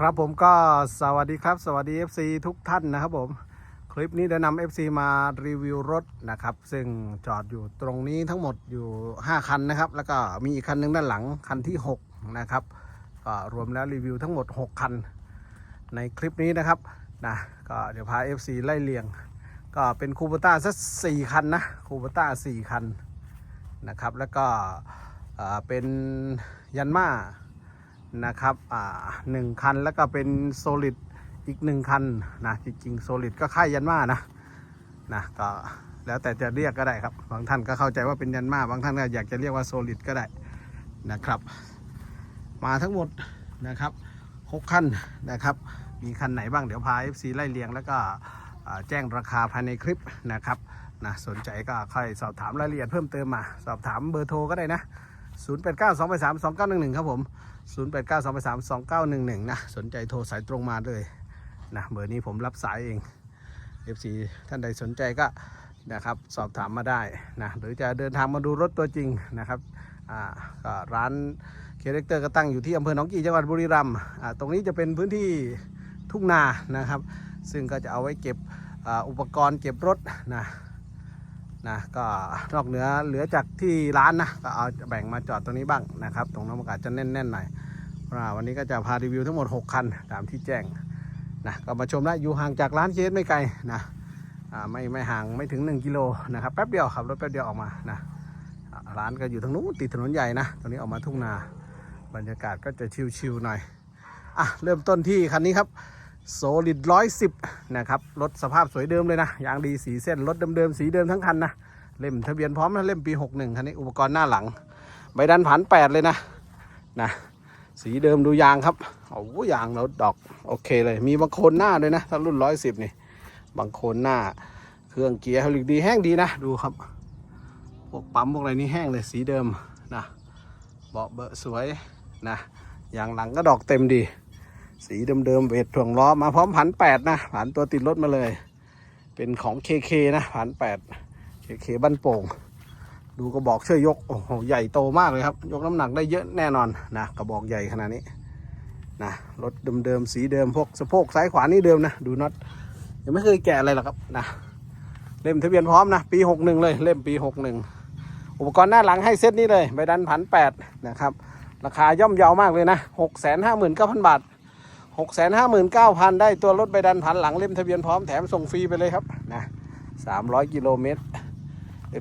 ครับผมก็สวัสดีครับ สวัสดี FC ทุกท่านนะครับผม คลิปนี้เดี๋ยวนำ FC มารีวิวรถนะครับ ซึ่งจอดอยู่ตรงนี้ทั้งหมดอยู่ 5 คันนะครับ แล้วก็มีอีกคันหนึงด้านหลังคันที่ 6 นะครับก็รวมแล้วรีวิวทั้งหมด 6 คัน ในคลิปนี้นะครับนะก็เดี๋ยวพา FC ไล่เรียง ก็เป็นคูปต้าสักสี่คันนะคูปต้าสี่คันนะครับ แล้วก็เอ่อเป็นยันมา นะครับอ่าหนึ่งคันแล้วก็เป็นโซลิดอีกหนึ่งคันนะจริงๆโซลิดก็ค่ายยันมานะนะก็แล้วแต่จะเรียกก็ได้ครับ บางท่านก็เข้าใจว่าเป็นยันมาบางท่านก็อยากจะเรียกว่าโซลิดก็ได้นะครับ มาทั้งหมดนะครับหกคันนะครับ มีคันไหนบ้างเดี๋ยวพา FC ไล่เรียงแล้วก็แจ้งราคาภายในคลิปนะครับนะสนใจก็ค่อยสอบถามรายละเอียดเพิ่มเติมมา สอบถามเบอร์โทรก็ได้นะ 0 8 9 2 8 3 2 9 1 1 ครับผม 0 8 9 2 8 3 2 9 1 1 นะ สนใจโทรสายตรงมาเลยนะ เบอร์นี้ผมรับสายเอง FC ท่านใดสนใจก็นะครับสอบถามมาได้นะ หรือจะเดินทางมาดูรถตัวจริงนะครับอ่าก็ร้านเคเล็กเตอร์ก็ตั้งอยู่ที่อำเภอหนองกี่จังหวัดบุรีรัมย์อ่าตรงนี้จะเป็นพื้นที่ทุ่งนานะครับ ซึ่งก็จะเอาไว้เก็บอ่าอุปกรณ์เก็บรถนะ นะก็นอกเหนือเหลือจากที่ร้านนะก็เอาแบ่งมาจอดตรงนี้บ้างนะครับตรงนั้นมันอาจจะแน่นๆหน่อยวันนี้ก็จะพารีวิวทั้งหมด 6 คันตามที่แจ้งนะก็มาชมได้วอยู่ห่างจากร้านเคสไม่ไกลนะไม่ไม่ห่างไม่ถึง 1 กิโลนะครับแป๊บเดียวขับรถแป๊บเดียวออกมานะร้านก็อยู่ทางนู้นติดถนนใหญ่นะตรงนี้ออกมาทุ่งนาบรรยากาศก็จะชิวๆหน่อยอะเริ่มต้นที่คันนี้ครับ โซลิดร้อยสิบนะครับ รถสภาพสวยเดิมเลยนะ ยางดีสีเส้น รถเดิมๆ สีเดิมทั้งคันนะ เล่มทะเบียนพร้อมนะ เล่มปี 61 คันนี้ อุปกรณ์หน้าหลัง ใบดันผันแปดเลยนะ นะ สีเดิมดูยางครับโอ้ยางแล้วดอก โอเคเลย มีบางโคนหน้าด้วยนะ ถ้ารุ่นร้อยสิบนี่ บางโคนหน้า เครื่องเกียร์ไฮดรอลิกดีแห้งดีนะ ดูครับ พวกปั๊มพวกอะไรนี่แห้งเลย สีเดิมนะ เบาะเบอะสวยนะ ยางหลังก็ดอกเต็มดี สีเดิมๆเวทถ่วงล้อมาพร้อมผันแปดนะผันตัวติดรถมาเลย เป็นของเคเคนะผันแปดเคเคบ้านโป่ง ดูกระบอกช่วยยกโอ้โหใหญ่โตมากเลยครับ ยกน้ำหนักได้เยอะแน่นอนนะกระบอกใหญ่ขนาดนี้นะรถเดิมๆสีเดิมพวกสะโพกซ้ายขวานี่เดิมนะดูน็อตยังไม่เคยแกะอะไรหรอกครับนะเล่มทะเบียนพร้อมนะปี 61 เลยเล่มปี 61 อุปกรณ์หน้าหลังให้เซตนี้เลยใบดันผันแปดนะครับ ราคาย่อมเยาวมากเลยนะ 6 5 9 0 0 0 บาท หกแสนห้าหมื่นเก้าพันได้ตัวรถใบดันผันหลังเล่มทะเบียนพร้อมแถมส่งฟรีไปเลยครับนะสามร้อยกิโลเมตร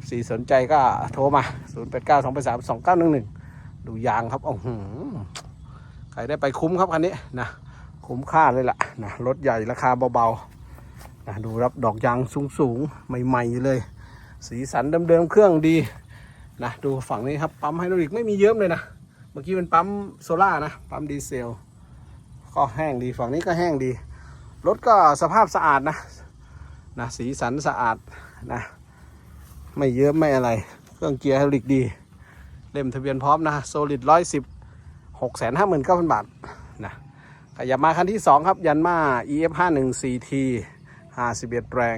FC สนใจก็โทรมาศูนย์แปดเก้าสองแปสามสองเก้าหนึ่งหนึ่งดูยางครับโอ้โหใครได้ไปคุ้มครับคันนี้นะคุ้มค่าเลยล่ะนะรถใหญ่ราคาเบาๆนะดูรับดอกยางสูงๆ ใหม่ๆเลย สีสันเดิมๆ เครื่องดีนะดูฝั่งนี้ครับ ปั๊มไฮดรอลิกไม่มีเยิ้มเลยนะ เมื่อกี้เป็นปั๊มโซล่านะ ปั๊มดีเซล ก็แห้งดีฝั่งนี้ก็แห้งดี รถก็สภาพสะอาดนะนะสีสันสะอาดนะ ไม่เยอะไม่อะไร เครื่องเกียร์ไฮดรอลิกดี เล่มทะเบียนพร้อมนะโซลิดร้อยสิบหกแสนห้าหมื่นเก้าพันบาทนะขยับมาคันที่สองครับยันมา EF 5 1 4 T 51แรง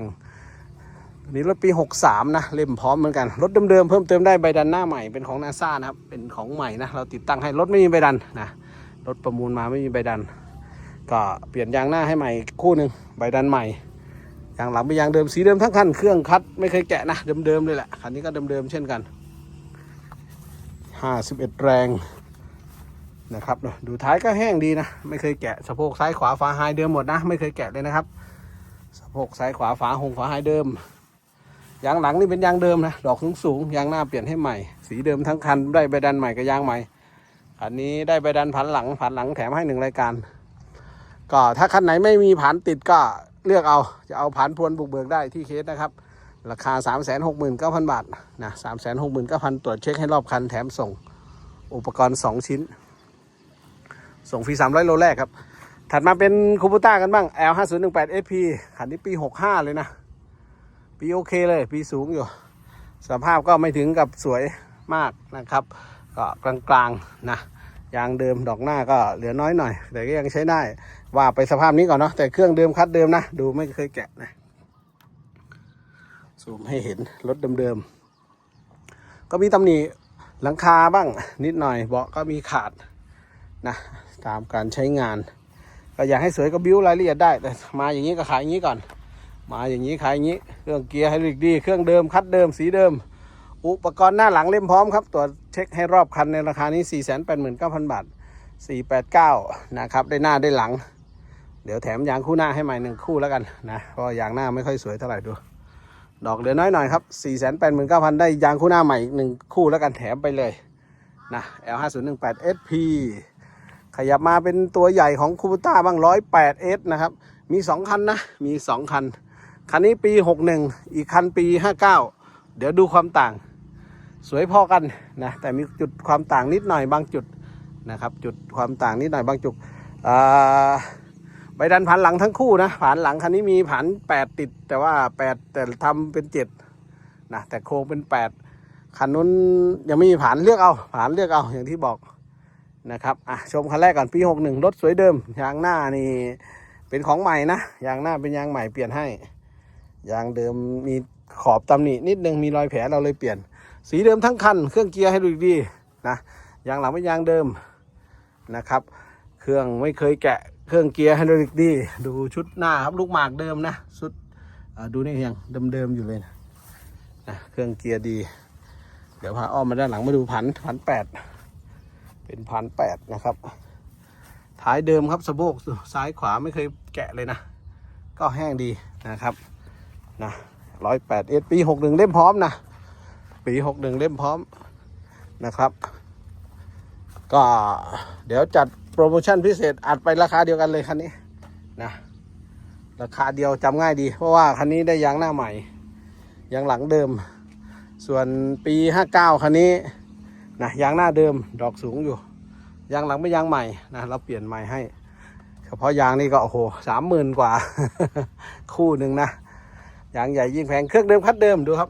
อันนี้รถปี 63 นะ เล่มพร้อมเหมือนกัน รถเดิมๆ เพิ่มเติมได้ใบดันหน้าใหม่เป็นของนาซานะครับ เป็นของใหม่นะ เราติดตั้งให้รถไม่มีใบดันนะ รถประมูลมาไม่มีใบดัน ก็เปลี่ยนยางหน้าให้ใหม่คู่หนึ่งใบดันใหม่ยางหลังเป็นยางเดิมสีเดิมทั้งคันเครื่องคัดไม่เคยแกะนะเดิมๆเลยแหละคันนี้ก็เดิมๆเช่นกัน 51 แรงนะครับดูท้ายก็แห้งดีนะ ไม่เคยแกะสะโพกซ้ายขวาฝาไฮเดิมหมดนะ ไม่เคยแกะเลยนะครับสะโพกซ้ายขวาฝาหงฝาไฮเดิมยางหลังนี่เป็นยางเดิมนะดอกสูงๆยางหน้าเปลี่ยนให้ใหม่ สีเดิมทั้งคันได้ใบดันใหม่กับยางใหม่อันนี้ได้ใบดันผันหลังผันหลังแถมให้หนึ่งรายการ ก็ถ้าคันไหนไม่มีผันติดก็เลือกเอาจะเอาผันพวนบุกเบิกได้ที่เคสนะครับ ราคา 3 6 9 0 0 0 บาทนะ3 6 9 0 0 0 ตรวจเช็คให้รอบคันแถมส่งอุปกรณ์ 2 ชิ้น ส่งฟรี 300 โลแรกครับ ถัดมาเป็นคูปูต้ากันบ้าง L 5 0 1 8 SP คันนี้ปี 65 เลยนะ ปีโอเคเลย ปีสูงอยู่ สภาพก็ไม่ถึงกับสวยมากนะครับ ก็กลางๆนะยางเดิมดอกหน้าก็เหลือน้อยหน่อย แต่ก็ยังใช้ได้ ว่าไปสภาพนี้ก่อนเนาะแต่เครื่องเดิมคัดเดิมนะ ดูไม่เคยแกะนะซูมให้เห็นรถเดิมๆก็มีตำหนิหลังคาบ้างนิดหน่อยเบาะก็มีขาดนะตามการใช้งาน ก็อยากให้สวยก็บิ้วรายละเอียดได้ แต่มาอย่างนี้ก็ขายอย่างนี้ก่อน มาอย่างนี้ขายอย่างนี้ เครื่องเกียร์ไฮดรอลิกดี เครื่องเดิมคัดเดิมสีเดิม อุปกรณ์หน้าหลังเล่มพร้อมครับ ตรวจเช็คให้รอบคันในราคานี้ 489,000 บาท 489 นะครับ ได้หน้าได้หลัง เดี๋ยวแถมยางคู่หน้าให้ใหม่หนึ่งคู่แล้วกันนะเพราะยางหน้าไม่ค่อยสวยเท่าไหร่ดู ดอกเหลือน้อยหน่อยครับ489,000ได้ยางคู่หน้าใหม่อีกหนึ่งคู่แล้วกันแถมไปเลยนะ L5018 SP ขยับมาเป็นตัวใหญ่ของคูบูต้าบ้าง 108S นะครับ มี2คันนะ มี2คัน คันนี้ปี61อีกคันปี59เดี๋ยวดูความต่าง สวยพอกันนะแต่มีจุดความต่างนิดหน่อยบางจุดนะครับ จุดความต่างนิดหน่อยบางจุดอ่า ใบดันผ่านหลังทั้งคู่นะผ่านหลังคันนี้มีผ่าน8ติด แต่ว่า8แต่ทำเป็น7นะแต่โครงเป็น8คันนู้นยังไม่มีผ่านเลือกเอาผ่านเลือกเอาอย่างที่บอกนะครับอะชมคันแรกก่อนปี61รถสวยเดิม ยางหน้านี่เป็นของใหม่นะยางหน้าเป็นยางใหม่เปลี่ยนให้ยางเดิมมีขอบตำหนินิดนึงมีรอยแผลเราเลยเปลี่ยน สีเดิมทั้งคัน เครื่องเกียร์ให้ดูดีๆนะยางหลังเป็นยางเดิมนะครับ เครื่องไม่เคยแกะ เครื่องเกียร์ไฮดรอลิกดี ดูชุดหน้าครับลูกหมากเดิมนะชุดดูนี่ยังเดิมๆอยู่เลยนะนะเครื่องเกียร์ดี เดี๋ยวพาอ้อมมาด้านหลังมาดูพันพันแปดเป็นพันแปดนะครับท้ายเดิมครับสะโบกซ้ายขวาไม่เคยแกะเลยนะ ก็แห้งดีนะครับนะร้อยแปดเอสปีหกหนึ่งเล่มพร้อมนะ ปีหกหนึ่งเล่มพร้อมนะครับ ก็เดี๋ยวจัด โปรโมชั่นพิเศษอัดไปราคาเดียวกันเลยคันนี้นะราคาเดียวจำง่ายดี เพราะว่าคันนี้ได้ยางหน้าใหม่ยางหลังเดิม ส่วนปี 59 คันนี้นะยางหน้าเดิมดอกสูงอยู่ยางหลังไม่ยางใหม่นะเราเปลี่ยนใหม่ให้ เฉพาะยางนี่ก็โอ้โหสามหมื่นกว่า คู่หนึ่งนะยางใหญ่ยิ่งแพงเครื่องเดิมคัดเดิมดูครับ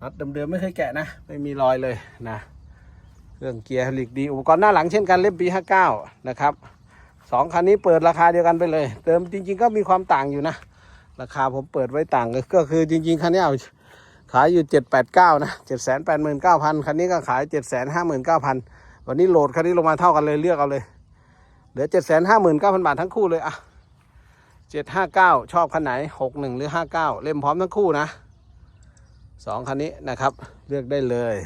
น็อตเดิมๆไม่เคยแกะนะ ไม่มีรอยเลยนะ เครื่องเกียร์ฮลิกดี อุปกรณ์หน้าหลังเช่นกันเล่มปี 59 นะครับสองคันนี้เปิดราคาเดียวกันไปเลย เติมจริง ๆ ก็มีความต่างอยู่นะ ราคาผมเปิดไว้ต่างก็คือจริง ๆ คันนี้เอาขายอยู่ 789 นะ789,000 คันนี้ก็ขาย 759,000 วันนี้โหลดคันนี้ลงมาเท่ากันเลยเลือกเอาเลย เหลือ 759,000 บาททั้งคู่เลยอะ759 ชอบคันไหน 61 หรือ 59 เล่มพร้อมทั้งคู่นะสองคันนี้นะครับ เลือกได้เลย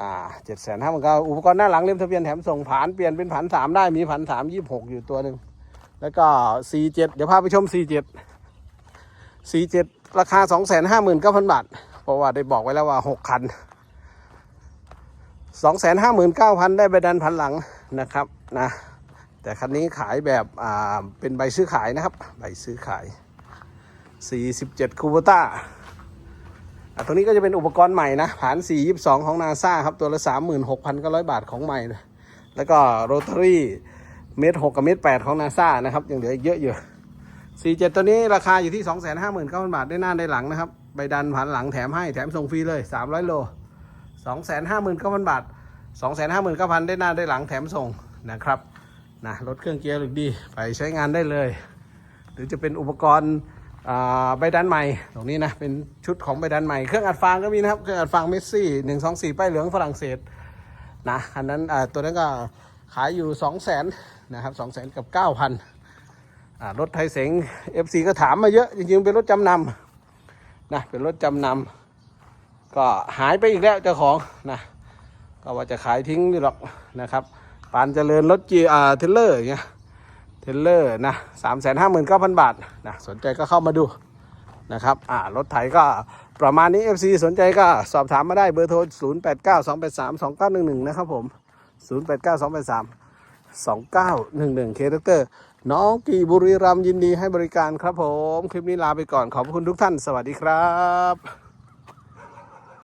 อ่าเจ็ดแสนห้าหมื่นเก้าอุปกรณ์หน้าหลังเล่มทะเบียนแถมส่งผ่านเปลี่ยนเป็นผ่านสามได้มีผ่านสามยี่หกอยู่ตัวหนึ่งแล้วก็สี่เจ็ดเดี๋ยวพาไปชมสี่เจ็ดสี่เจ็ดราคาสองแสนห้าหมื่นเก้าพันบาทเพราะว่าได้บอกไว้แล้วว่าหกคันสองแสนห้าหมื่นเก้าพันได้ใบดันพันหลังนะครับนะแต่คันนี้ขายแบบอ่าเป็นใบซื้อขายนะครับ ใบซื้อขายสี่สิบเจ็ดคูโบต้าอะ ตัวนี้ก็จะเป็นอุปกรณ์ใหม่นะผ่าน 422 ของนาซาครับ ตัวละ 36,900 บาทของใหม่ แล้วก็โรตารี่เมตร6กับเมตร8ของนาซานะครับ ยังเหลืออีกเยอะอยู่ 47 ตัวนี้ราคาอยู่ที่ 259,000 บาทได้หน้าได้หลังนะครับ ใบดันผ่านหลังแถมให้แถมส่งฟรีเลย 300 โล 259,000 บาท 259,000 ได้หน้าได้หลังแถมส่งนะครับนะรถเครื่องเกียร์หรือดี ไปใช้งานได้เลย หรือจะเป็นอุปกรณ์ ใบดันใหม่ตรงนี้นะเป็นชุดของใบดันใหม่เครื่องอัดฟางก็มีนะครับเครื่องอัดฟางเมสซี่หนึ่งสองสี่ป้ายเหลืองฝรั่งเศสนะอันนั้นตัวนั้นก็ขายอยู่สองแสนนะครับสองแสนกับเก้าพันรถไทยเสงเอฟซีก็ถามมาเยอะ จริงๆ เป็นรถจำนำนะเป็นรถจำนำก็หายไปอีกแล้วเจ้าของนะก็ว่าจะขายทิ้งนี่หรอกนะครับปานเจริญรถจีอ่าเทลเลอร์อย่างเงี้ย ทลเลอร์นะสามแสนห้าหมื่นเก้าพันบาทนะสนใจก็เข้ามาดูนะครับอ่ารถไถก็ประมาณนี้ FC สนใจก็สอบถามมาได้เบอร์โทร 0 8 9 2 8 3 2 9 1 1 นะครับผม 0 8 9 2 8 3 2 9 1 1 เคเตอร์น้องกีบุรีรัมยินดีให้บริการครับผม คลิปนี้ลาไปก่อนขอบคุณทุกท่าน สวัสดีครับ